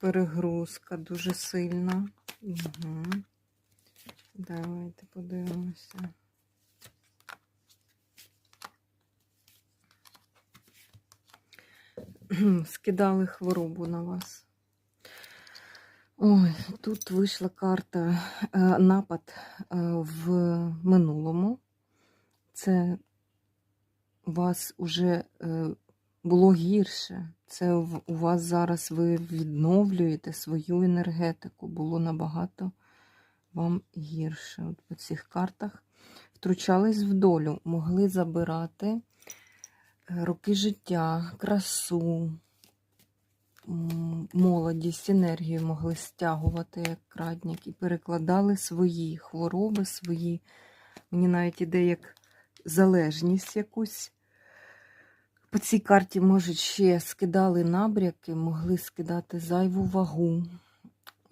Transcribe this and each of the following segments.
перегрузка дуже сильна. Угу. Давайте подивимося. Скидали хворобу на вас. Ой, тут вийшла карта е, напад е, в минулому. Це вас уже е, було гірше. Це у вас зараз ви відновлюєте свою енергетику. Було набагато вам гірше. От по цих картах втручались в долю, могли забирати е, роки життя, красу, молодість, енергію могли стягувати як крадник і перекладали свої хвороби, свої, мені навіть іде як залежність якусь. По цій карті, може, ще скидали набряки, могли скидати зайву вагу.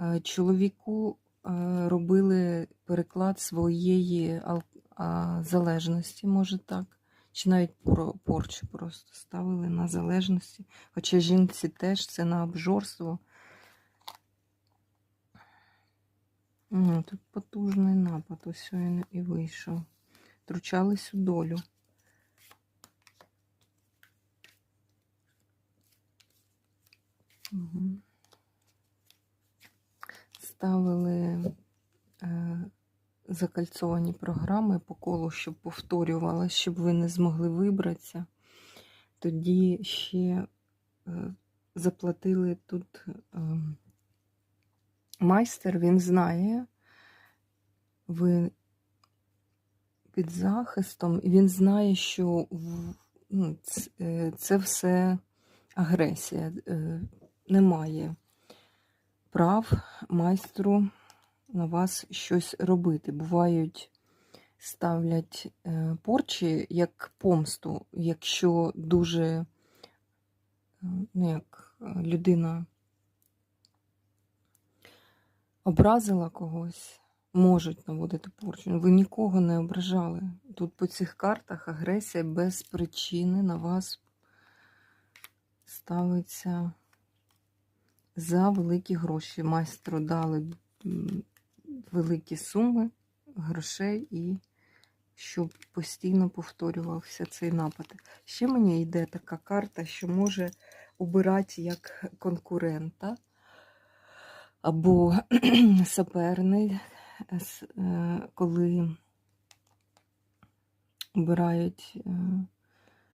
Е, Чоловіку е, робили переклад своєї залежності, може так. Чи навіть порчу просто ставили на залежності. Хоча жінці теж це на обжорство. Тут потужний напад, ось він і вийшов. Тручались у долю. Ставили е, закальцовані програми по колу, щоб повторювалося, щоб ви не змогли вибратися. Тоді ще е, заплатили тут е, майстер, він знає, ви під захистом, і він знає, що ну, е, це все агресія. Немає прав майстру на вас щось робити. Бувають, ставлять е, порчі як помсту, якщо дуже е, ну, як е, людина образила когось, можуть наводити порчу. Ви нікого не ображали. Тут по цих картах агресія без причини на вас ставиться за великі гроші. Майстру дали великі суми грошей і щоб постійно повторювався цей напад. Ще мені йде така карта, що може обирати як конкурента або суперник, с- е, коли обирають е,